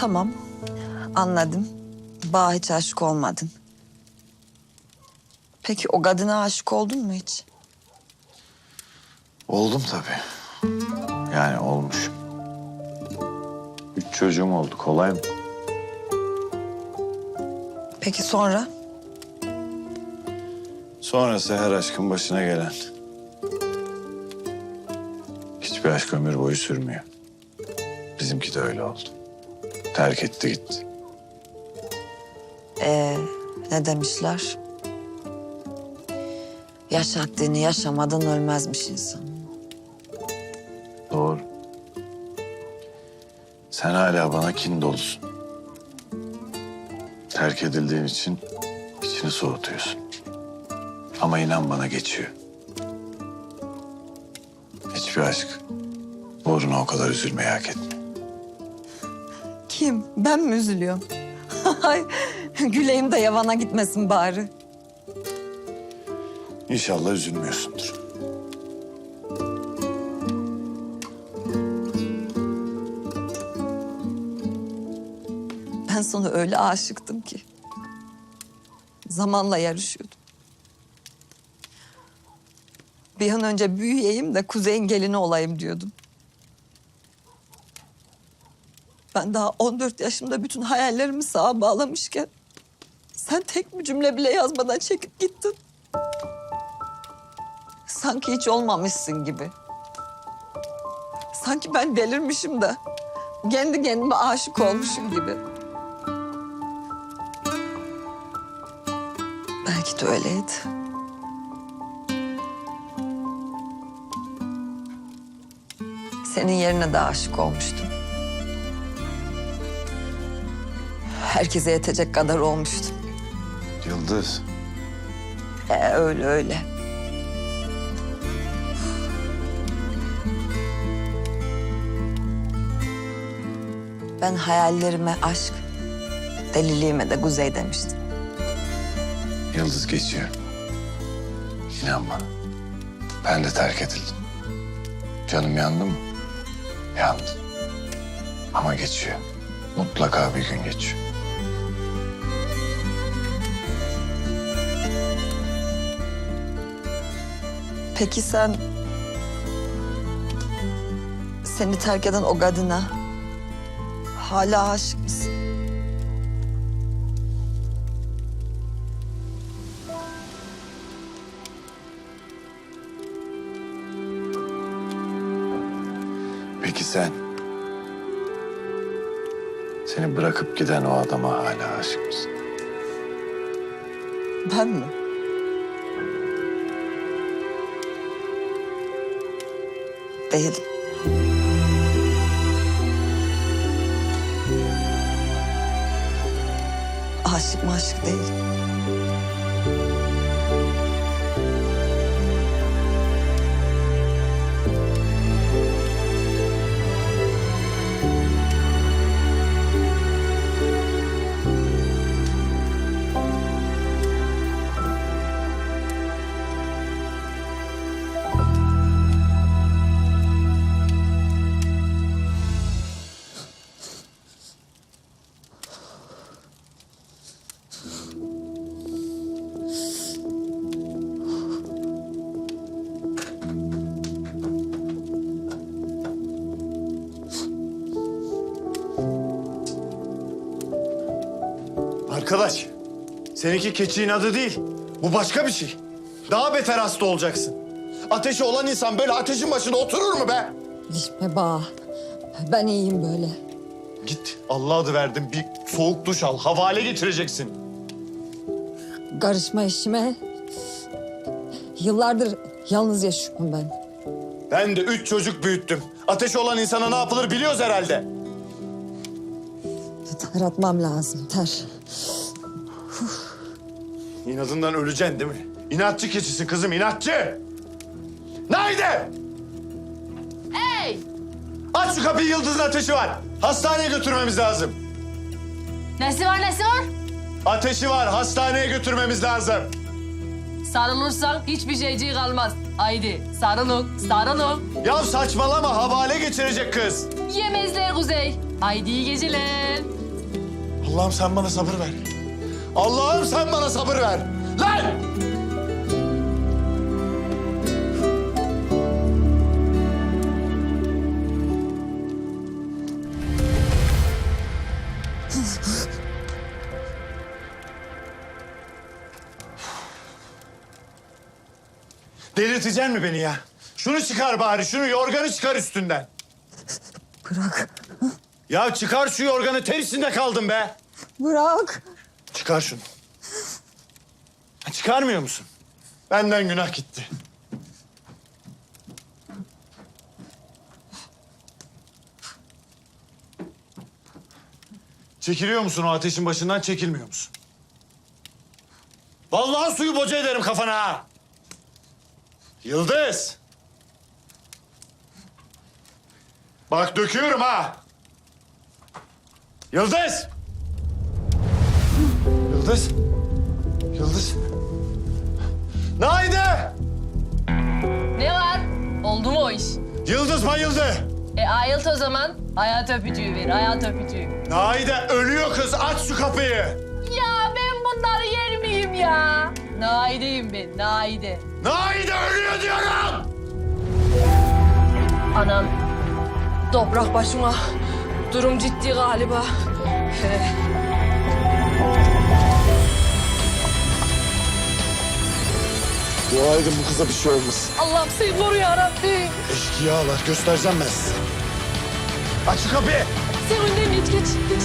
Tamam. Anladım. Bağ hiç aşık olmadın. Peki o kadına aşık oldun mu hiç? Oldum tabii. Yani olmuş. Üç çocuğum oldu. Kolay mı? Peki sonra? Sonrası her aşkın başına gelen. Hiçbir aşk ömür boyu sürmüyor. Bizimki de öyle oldu. Terk etti gitti. Ee, ne demişler? Yaşattığını yaşamadan ölmezmiş insan. Doğru. Sen hala bana kin dolusun. Terk edildiğin için içini soğutuyorsun. Ama inan bana geçiyor. Hiçbir aşk uğruna o kadar üzülmeyi hak etmiyor. Kim? Ben mi üzülüyorum? Güleyim de yavana gitmesin bari. İnşallah üzülmüyorsundur. Ben sana öyle aşıktım ki. Zamanla yarışıyordum. Bir an önce büyüyeyim de kuzeyin gelini olayım diyordum. Ben daha 14 yaşımda bütün hayallerimi sağa bağlamışken... ...sen tek bir cümle bile yazmadan çekip gittin. Sanki hiç olmamışsın gibi. Sanki ben delirmişim de... ...kendi kendime aşık olmuşum gibi. Belki de öyleydi. Senin yerine de aşık olmuştum. Herkese yetecek kadar olmuştum. Yıldız, Ee, öyle öyle. Ben hayallerime aşk, deliliğime de kuzey demiştim. Yıldız geçiyor. İnan bana. Ben de terk edildim. Canım yandı mı? Yandı. Ama geçiyor. Mutlaka bir gün geçiyor. Peki sen... Seni terk eden o kadına hala aşık mısın? Peki sen? Seni bırakıp giden o adama hala aşık mısın? Ben mi? Değilim. Aşık maşık değilim. Arkadaş, seninki keçiğin adı değil. Bu başka bir şey. Daha beter hasta olacaksın. Ateşi olan insan böyle ateşin başında oturur mu be? Dişme bağ. Ben iyiyim böyle. Git, Allah adı verdim bir soğuk duş al. Havale getireceksin. Karışma işime. Yıllardır yalnız yaşıyorum ben. Ben de üç çocuk büyüttüm. Ateşi olan insana ne yapılır biliyoruz herhalde. Ter atmam lazım ter. İnadından öleceksin değil mi? İnatçı keçisin kızım, inatçı. Nerede? Hey! Aç şu kapıyı, Yıldız'ın ateşi var. Hastaneye götürmemiz lazım. Nesi var nesi var? Ateşi var, hastaneye götürmemiz lazım. Sarılırsan hiçbir şeyciği kalmaz. Haydi sarılın, sarılın. Ya saçmalama, havale geçirecek kız. Yemezler Kuzey. Haydi iyi geceler. Allah'ım sen bana sabır ver. Allah'ım sen bana sabır ver. Lan! Delirteceksin mi beni ya? Şunu çıkar bari, şunu yorganı çıkar üstünden. Bırak. Ya çıkar şu yorganı, tersinde kaldım be. Bırak. Çıkar şunu. Çıkarmıyor musun? Benden günah gitti. Çekiliyor musun o ateşin başından çekilmiyor musun? Vallahi suyu boca ederim kafana ha. Yıldız. Bak döküyorum ha. Yıldız. Yıldız. Yıldız. Naide! Ne var? Oldu mu o iş? Yıldız bayıldı. E ayılt o zaman. Hayat öpücüğü ver, hayat öpücüğü. Naide ölüyor kız. Aç şu kapıyı. Ya ben bunları yer miyim ya? Naide'yim ben, Naide. Naide ölüyor diyorum. Anam, toprak başıma. Durum ciddi galiba. Dua edin bu kıza bir şey olmasın. Allah'ım seni koru ya Rabbim. Eşkıyalar göstereceğim ben size. Aç şu kapıyı. Sen önden geç, geç, geç.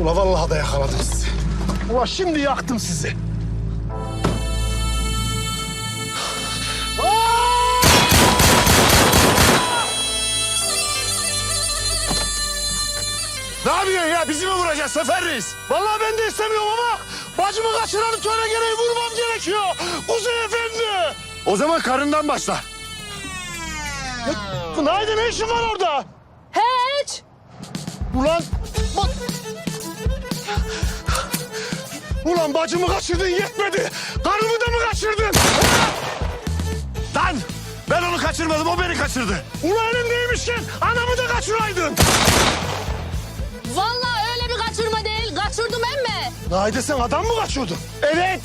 Ula vallahi da yakaladım sizi. Ula şimdi yaktım sizi. Sefer Reis? Vallahi ben de istemiyorum ama bacımı kaçıranı töre gereği vurmam gerekiyor. Kuzey Efendi. O zaman karından başla. Ya, Naide ne işin var orada? Hiç. Ulan bak. Ulan bacımı kaçırdın yetmedi. Karımı da mı kaçırdın? Lan ben onu kaçırmadım o beni kaçırdı. Ulan elimdeymişken anamı da kaçıraydın. Naide sen adam mı kaçıyordun? Evet.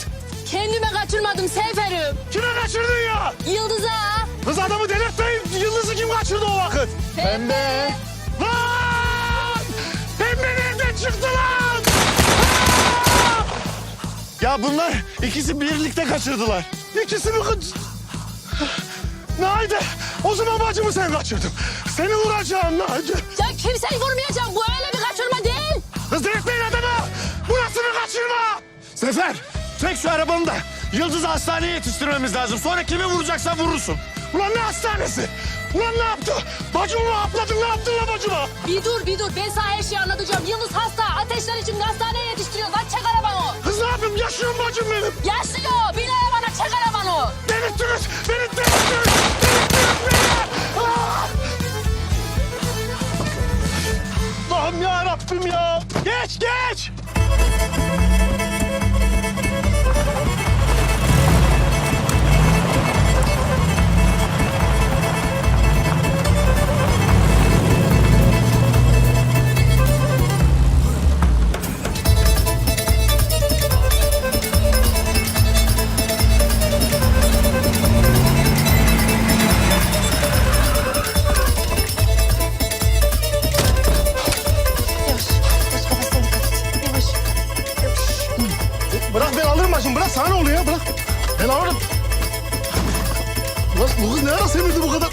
Kendime kaçırmadım Seferim. Kime kaçırdın ya? Yıldız'a. Kız adamı delirtmeyin. Yıldız'ı kim kaçırdı o vakit? Pembe. Lan! Pembe nereden çıktı lan? Aa! Ya bunlar ikisi birlikte kaçırdılar. İkisi mi kaç... Naide, o zaman bacımı sen kaçırdın. Seni vuracağım Naide. Ya kimseyi vurmayacağım. Bu Sefer, çek şu arabanı da. Yıldız'ı hastaneye yetiştirmemiz lazım. Sonra kimi vuracaksan vurursun. Ulan ne hastanesi? Ulan ne yaptı? Bacımı mı hapladın? Ne yaptın lan bacıma? Bir dur bir dur. Ben sana her şeyi anlatacağım. Yıldız hasta. Ateşler için hastaneye yetiştiriyor. Lan çek arabanı. Kız ne yapayım? Yaşıyor mu bacım benim? Yaşlıyor. Bin arabana çek arabanı. Delirttiniz! Beni delirttiniz! Delirttiniz beni! Ah! Allah'ım ya Rabbim ya! Geç geç! Ulan bu kız ne ara semirdi bu kadar?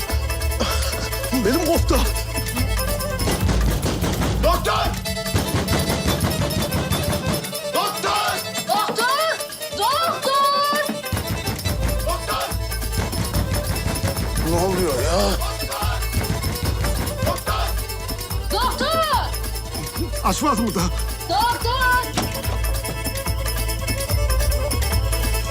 Benim koptu. Doktor! Doktor! Doktor! Doktor! Doktor! Ne oluyor ya? Doktor! Açmaz mı da? Doktor!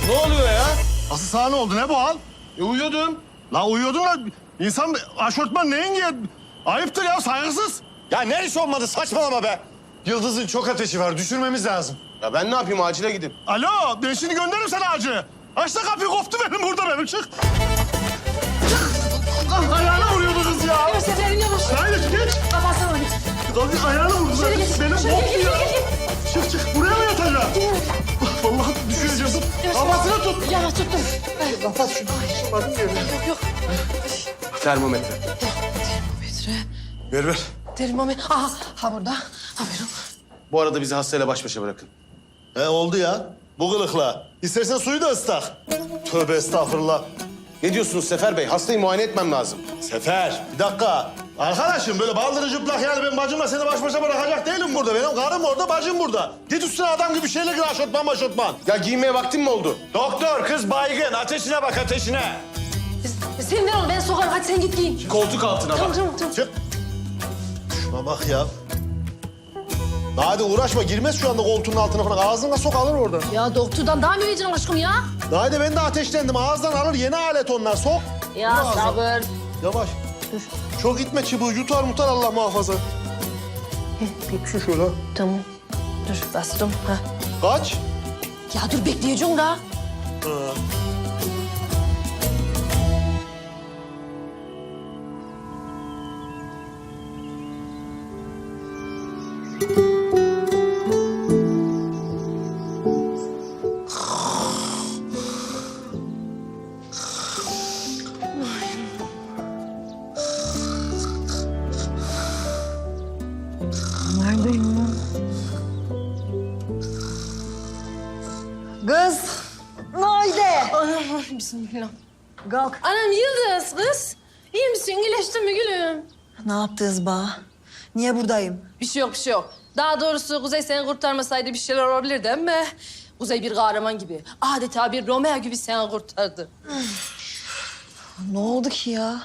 Ne oluyor ya? Asıl sana ne oldu? Ne bu hal? E, uyuyordum. La uyuyordun la. İnsan aşortman neyin giyer? Ayıptır ya saygısız. Ya ne iş olmadı saçmalama be. Yıldız'ın çok ateşi var. Düşürmemiz lazım. Ya ben ne yapayım acile gidin. Alo, ben şimdi gönderirim sana acı. Aç da kapıyı koptu benim burada benim. Çık. Çık. Ah, ayağına vuruyordu kız ya. Yavaş Seferim yavaş. Hayır, geç. Kafasına vur. Kalk ayağına vurdu. Benim koptu ya. geç, Çık çık, buraya mı yatacağım? Vallahi düşüreceğim. Kafasını tut. Yavaş tuttum. Kapat şunu. Bakın yerine. Yok yok. Termometre. Metre. Ver ver. Termometre. Aha ha burada. Ha buyurun. Bu arada bizi hastayla baş başa bırakın. He oldu ya. Bu kılıkla. İstersen suyu da ıslak. Tövbe estağfurullah. Ne diyorsunuz Sefer Bey? Hastayı muayene etmem lazım. Sefer, bir dakika. Arkadaşım böyle baldırı cıplak yani ben bacımla seni baş başa bırakacak değilim burada. Benim karım orada, bacım burada. Git üstüne adam gibi şeyle gir aşotman maşotman. Ya giyinmeye vaktim mi oldu? Doktor, kız baygın. Ateşine bak ateşine. Sen ver onu ben sokarım. Hadi sen git giyin. Koltuk altına Tamam bak. tamam tamam. Çık. Şuna bak ya. Hadi uğraşma girmez şu anda koltuğun altına falan. Ağzına sok alır oradan. Ya doktordan daha mı vereceksin aşkım ya? Hadi ben de ateşlendim. Ağızdan alır yeni alet onlar. Sok. Ya Dur ağzına. sabır. Yavaş. Çok gitme çubuğu. Yutar mutar Allah muhafaza. Tut şu şöyle. Tamam. Dur bastım. Ha. Kaç? Ya dur bekleyeceğim da. Neredeyim bismillah. Kalk. Anam Yıldız kız. İyi misin? İyileştin mi gülüm? Ne yaptınız ba? Niye buradayım? Bir şey yok, bir şey yok. Daha doğrusu Kuzey seni kurtarmasaydı bir şeyler olabilirdi ama... Kuzey bir kahraman gibi, adeta bir Romeo gibi seni kurtardı. Ne oldu ki ya?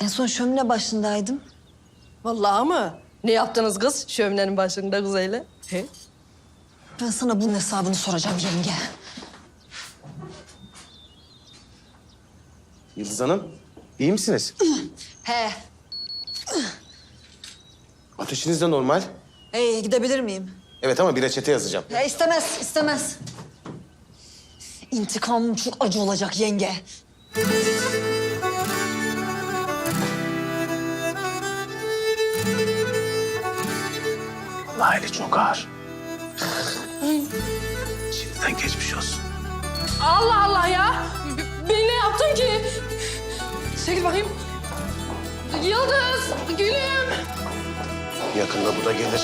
En son şömine başındaydım. Vallahi mı? Ne yaptınız kız şöminenin başında Kuzey'le? He? Ben sana bunun hesabını soracağım yenge. Yıldız Hanım, iyi misiniz? He. Ateşiniz de normal. Hey gidebilir miyim? Evet ama bir reçete yazacağım. Ya istemez, istemez. İntikamım çok acı olacak yenge. Aile çok ağır. Şimdiden geçmiş olsun. Allah Allah ya! B- Ben ne yaptım ki? Çekil bakayım. Yıldız, gülüm. Yakında bu da gelir.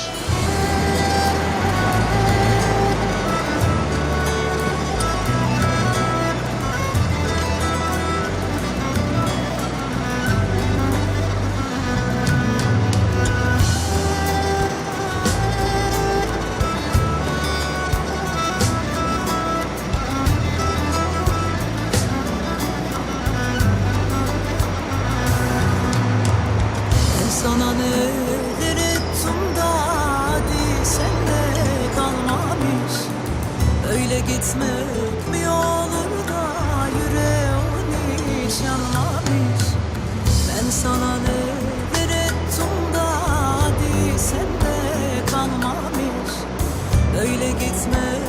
Sana neler ettim da hadi sende kalmamış. Öyle gitmek mi olur da yüreğin hiç yanmamış? Ben sana da hadi sende kalmamış. Öyle gitmek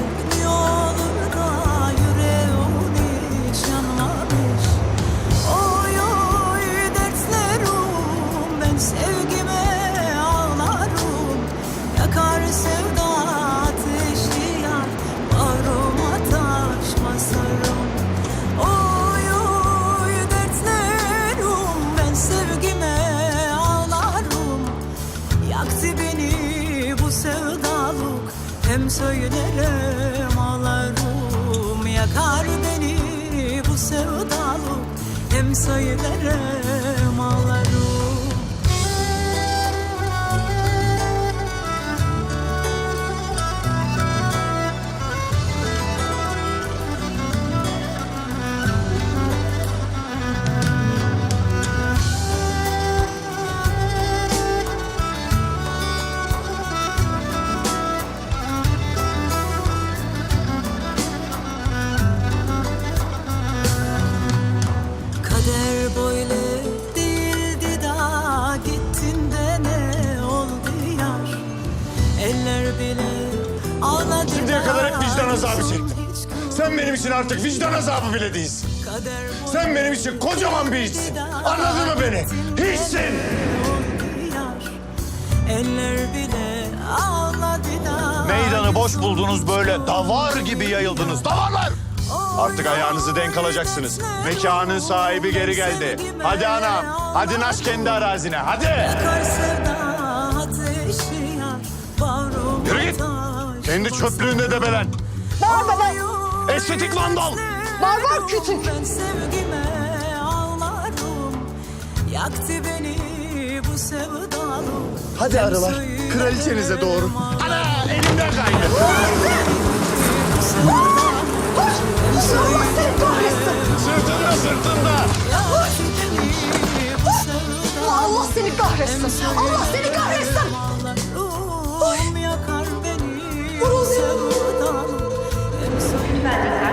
Hem Sen benim için artık vicdan azabı bile değilsin. Sen benim için kocaman bir hiçsin. Anladın mı beni? Hiçsin. Eller bile ağladılar Meydanı boş buldunuz böyle davar gibi yayıldınız. Davarlar! Artık ayağınızı denk alacaksınız. Mekanın sahibi geri geldi. Hadi anam, hadi naş kendi arazine, hadi! Yürü git. Kendi çöplüğünde debelen. Bağırma bak. Estetik vandal! Var var küçük. Ben sevgime ağlarım Yaktı beni bu sevdalık Hadi arılar, kraliçenize doğru. Ana, elimden kaydı. Sırtında, sırtında. Allah seni kahretsin. Allah seni kahretsin. まあ、で。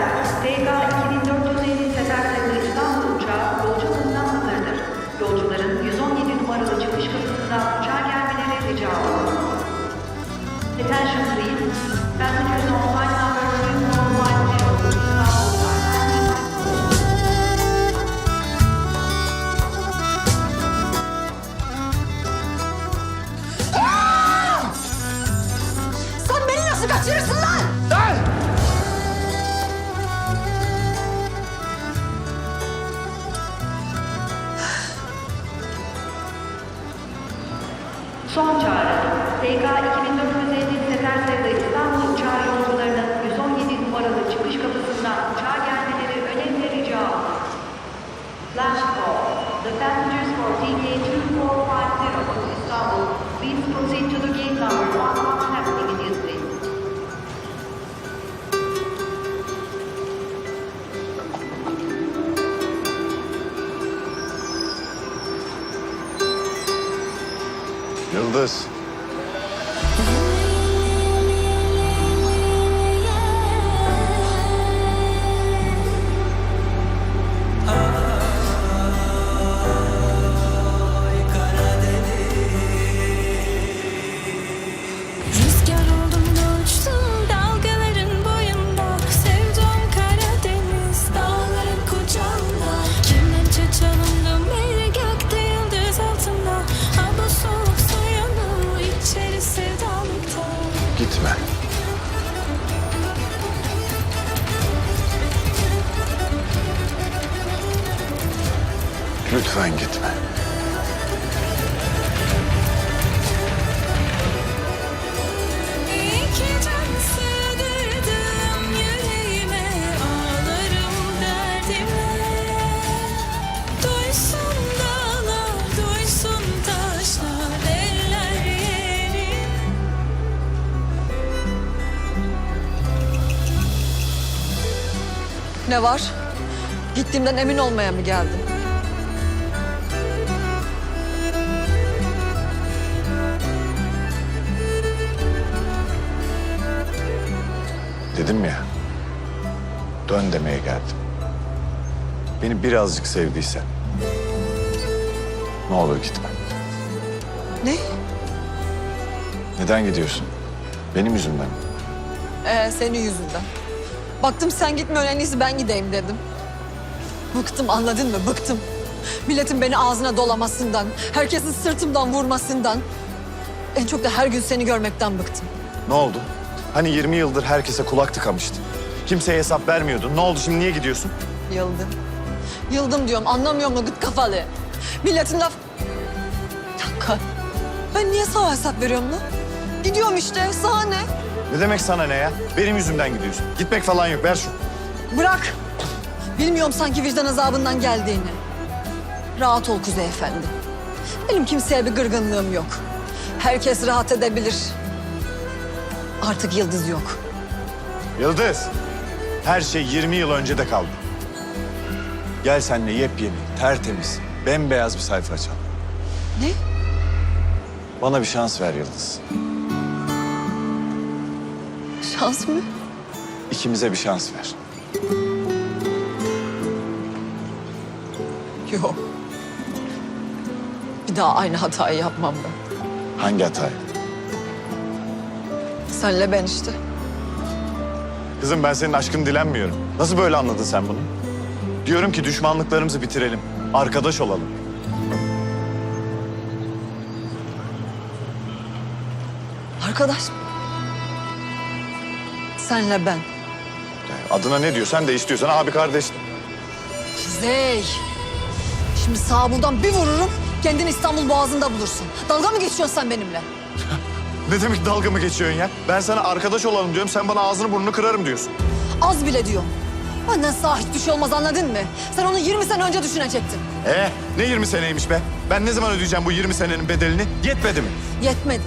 Ne var? Gittiğimden emin olmaya mı geldin? Dedim ya. Dön demeye geldim. Beni birazcık sevdiysen. Ne olur gitme. Ne? Neden gidiyorsun? Benim yüzümden mi? Ee, senin yüzünden. Baktım sen gitmiyorsun en iyisi ben gideyim dedim. Bıktım anladın mı? Bıktım. Milletin beni ağzına dolamasından, herkesin sırtımdan vurmasından. En çok da her gün seni görmekten bıktım. Ne oldu? Hani 20 yıldır herkese kulak tıkamıştın. Kimseye hesap vermiyordun. Ne oldu şimdi niye gidiyorsun? Yıldım. Yıldım diyorum anlamıyor mu gıt kafalı? Milletin laf... Bir dakika. Ben niye sana hesap veriyorum lan? Gidiyorum işte sana ne? Demek sana ne ya? Benim yüzümden gidiyorsun. Gitmek falan yok. Ver şunu. Bırak. Bilmiyorum sanki vicdan azabından geldiğini. Rahat ol Kuzey Efendi. Benim kimseye bir gırgınlığım yok. Herkes rahat edebilir. Artık yıldız yok. Yıldız. Her şey 20 yıl önce de kaldı. Gel senle yepyeni, tertemiz, bembeyaz bir sayfa açalım. Ne? Bana bir şans ver Yıldız. Şans mı? İkimize bir şans ver. Yok. Bir daha aynı hatayı yapmam ben. Hangi hatayı? Senle ben işte. Kızım ben senin aşkını dilenmiyorum. Nasıl böyle anladın sen bunu? Diyorum ki düşmanlıklarımızı bitirelim. Arkadaş olalım. Arkadaş. Senle ben. Adına ne diyorsan de istiyorsan abi kardeş. de. Kuzey. Şimdi sağ buradan bir vururum. Kendini İstanbul Boğazı'nda bulursun. Dalga mı geçiyorsun sen benimle? Ne demek dalga mı geçiyorsun ya? Ben sana arkadaş olalım diyorum. Sen bana ağzını burnunu kırarım diyorsun. Az bile diyorum. Benden sağ hiçbir şey olmaz anladın mı? Sen onu 20 sene önce düşünecektin. Ee, ne 20 seneymiş be? Ben ne zaman ödeyeceğim bu 20 senenin bedelini? Yetmedi mi? Yetmedi.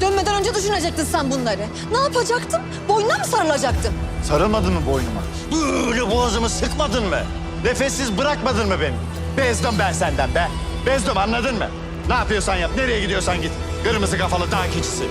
Dönmeden önce düşünecektin sen bunları. Ne yapacaktın? Boynuna mı sarılacaktın? Sarılmadın mı boynuma? Böyle boğazımı sıkmadın mı? Nefessiz bırakmadın mı beni? Bezdim ben senden be. Bezdim anladın mı? Ne yapıyorsan yap, nereye gidiyorsan git. Kırmızı kafalı dağ keçisi.